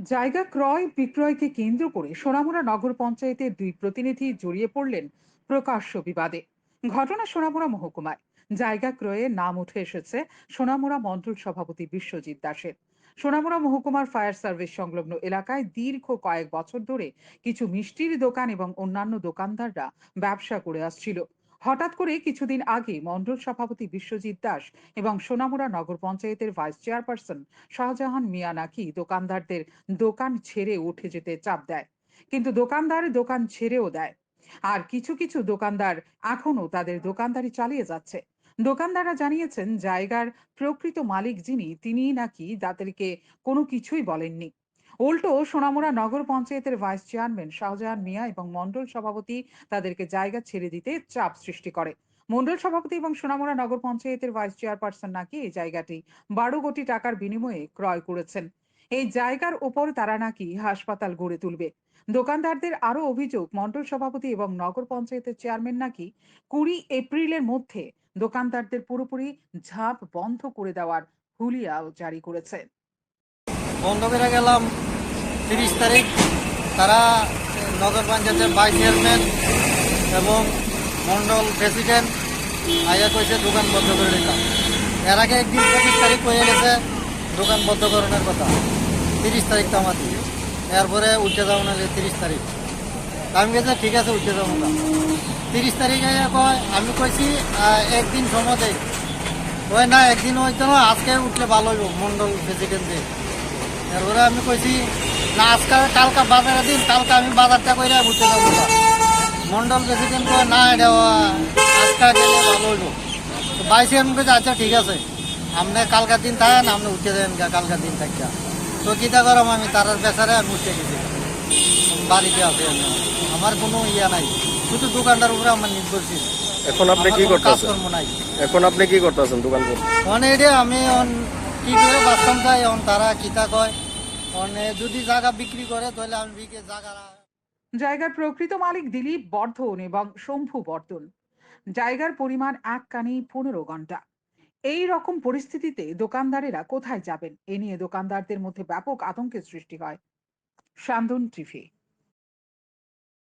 জায়গা ক্রয় বিক্রয়কে কেন্দ্র করে সোনামুড়া নগর পঞ্চায়েতের দুই প্রতিনিধি জড়িয়ে পড়লেন প্রকাশ্য বিবাদে। ঘটনা সোনামুড়া মহকুমায়। জায়গা ক্রয়ে নাম উঠে এসেছে সোনামুড়া মণ্ডল সভাপতি বিশ্বজিৎ দাসের। সোনামুড়া মহকুমার ফায়ার সার্ভিস সংলগ্ন এলাকায় দীর্ঘ কয়েক বছর ধরে কিছু মিষ্টির দোকান এবং অন্যান্য দোকানদাররা ব্যবসা করে আসছিল। হঠাৎ করে কিছুদিন আগে মণ্ডল সভাপতি বিশ্বজিৎ দাস এবং সোনামুড়া নগর পঞ্চায়েতের ভাইস চেয়ারপারসন শাহজাহান মিয়া নাকি দোকানদারদের দোকান ছেড়ে উঠে যেতে চাপ দেয়। কিন্তু দোকানদার দোকান ছেড়েও দেয়। আর কিছু কিছু দোকানদার এখনও তাদের দোকানদারি চালিয়ে যাচ্ছে। দোকানদাররা জানিয়েছেন, জায়গার প্রকৃত মালিক যিনি তিনি নাকি তাদেরকে কোনো কিছুই বলেননি। উল্টো সোনামুড়া নগর পঞ্চায়েতের ভাইস চেয়ারম্যান শাহজাহান মিয়া এবং মণ্ডল সভাপতি তাদেরকে জায়গা ছেড়ে দিতে চাপ সৃষ্টি করে। মণ্ডল সভাপতি এবং সোনামুড়া নগর পঞ্চায়েতের ভাইস চেয়ারপারসন নাকি এই জায়গাটি বারো কোটি টাকার বিনিময়ে ক্রয় করেছেন। এই জায়গার ওপর তারা নাকি হাসপাতাল গড়ে তুলবে। দোকানদারদের আরও অভিযোগ, মন্ডল সভাপতি এবং নগর পঞ্চায়েতের চেয়ারম্যান নাকি কুড়ি এপ্রিলের মধ্যে দোকানদারদের পুরোপুরি ঝাঁপ বন্ধ করে দেওয়ার হুলিয়াও জারি করেছে। বন্ধ করে গেলাম। তিরিশ তারিখ, তারা নগর পঞ্চায়েতের ভাইস চেয়ারম্যান এবং মন্ডল প্রেসিডেন্ট আইয়া কইছে দোকান বন্ধ করে দিলাম এর আগে একদিন পঁচিশ তারিখ হয়ে গেছে দোকান বন্ধ করানোর কথা। তিরিশ তারিখ তো আমাদের। এরপরে উঠে যাব না তিরিশ তারিখ। আমি গেছে ঠিক আছে উঠে যাব না। তিরিশ তারিখে কয়, আমি কইছি একদিন সময় দেয় ওই না, একদিন হইতো না, আজকে উঠলে ভালো হইব মন্ডল প্রেসিডেন্ট। দিয়ে এরপরে আমি কইছি না আজকে কালকা বাজারে দিন কালকে আমি বাজারটা ঘুরতে যাব না মন্ডল প্রেসিডেন্ট কয় না এটা আজকে গেলে ভালো হইব। তো বাইশে আমি কইছি আচ্ছা ঠিক আছে। আপনি কালকার দিন থাকেন আপনি উঠতে দেন কালকার দিন থাকা তো কিতা করাম আমি তার বেচারে আমি উঠতে গেছি। বাড়িতে আছে আমি। আমার কোনো ইয়া নাই। শুধু দোকানটার উপরে আমার নির্ভরশীল। এখন আপনি কি করতেছেন? নাই। এখন আপনি কি করতেছেন দোকান করে মানে এটা আমি কি করে বাঁচতাম চাই অন তারা কিতা কয়? যদি জায়গা বিক্রি করে, তাহলে আমি বিকে জায়গা জায়গার প্রকৃত মালিক দিলীপ বর্ধন এবং শম্ভু বর্ধন। জায়গার পরিমাণ এক কানি পনেরো ঘণ্টা। এই রকম পরিস্থিতিতে দোকানদারেরা কোথায় যাবেন? এ নিয়ে দোকানদারদের মধ্যে ব্যাপক আতঙ্কের সৃষ্টি হয়। সান্দন টিভি।